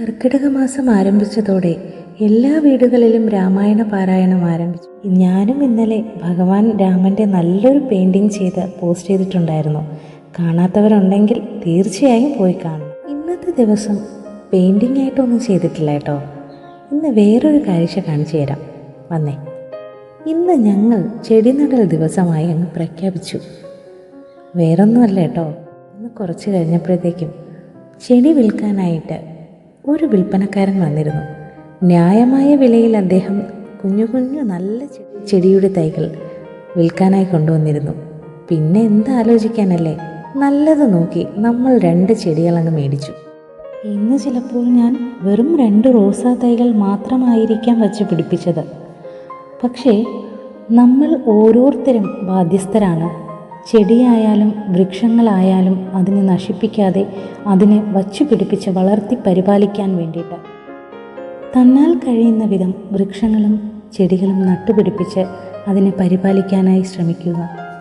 കർക്കിടക മാസം ആരംഭിച്ചതോടെ എല്ലാ വീടുകളിലും രാമായണ പാരായണം ആരംഭിച്ചു. ഞാനും ഇന്നലെ ഭഗവാൻ രാമന്റെ നല്ലൊരു പെയിന്റിങ് ചെയ്ത് പോസ്റ്റ് ചെയ്തിട്ടുണ്ടായിരുന്നു. കാണാത്തവരുണ്ടെങ്കിൽ തീർച്ചയായും പോയി കാണും ഇന്നത്തെ ദിവസം പെയിന്റിംഗ് ആയിട്ടൊന്നും ചെയ്തിട്ടില്ല കേട്ടോ. ഇന്ന് വേറൊരു കാഴ്ച കാണിച്ചു തരാം. വന്നേ. ഇന്ന് ഞങ്ങൾ ചെടി നടൽ ദിവസമായി അങ്ങ് പ്രഖ്യാപിച്ചു. വേറൊന്നുമല്ല കേട്ടോ. ഇന്ന് കുറച്ച് കഴിഞ്ഞപ്പോഴത്തേക്കും ചെടി വിൽക്കാനായിട്ട് ഒരു വിൽപ്പനക്കാരൻ വന്നിരുന്നു. ന്യായമായ വിലയിൽ അദ്ദേഹം കുഞ്ഞു കുഞ്ഞു നല്ല ചെടിയുടെ തൈകൾ വിൽക്കാനായി കൊണ്ടുവന്നിരുന്നു. പിന്നെ എന്താ ആലോചിക്കാനല്ലേ? നല്ലത് നോക്കി നമ്മൾ രണ്ട് ചെടികളങ്ങ് മേടിച്ചു. ഇന്ന് ചിലപ്പോൾ ഞാൻ വെറും രണ്ട് റോസാ തൈകൾ മാത്രമായിരിക്കാം വച്ച് പിടിപ്പിച്ചത്. പക്ഷേ നമ്മൾ ഓരോരുത്തരും ബാധ്യസ്ഥരാണ്. ചെടിയായാലും വൃക്ഷങ്ങളായാലും അതിനെ നശിപ്പിക്കാതെ അതിനെ വച്ചു പിടിപ്പിച്ച് വളർത്തി പരിപാലിക്കാൻ വേണ്ടിയിട്ട്. തന്നാൽ കഴിയുന്ന വിധം വൃക്ഷങ്ങളും ചെടികളും നട്ടുപിടിപ്പിച്ച് അതിനെ പരിപാലിക്കാനായി ശ്രമിക്കുക.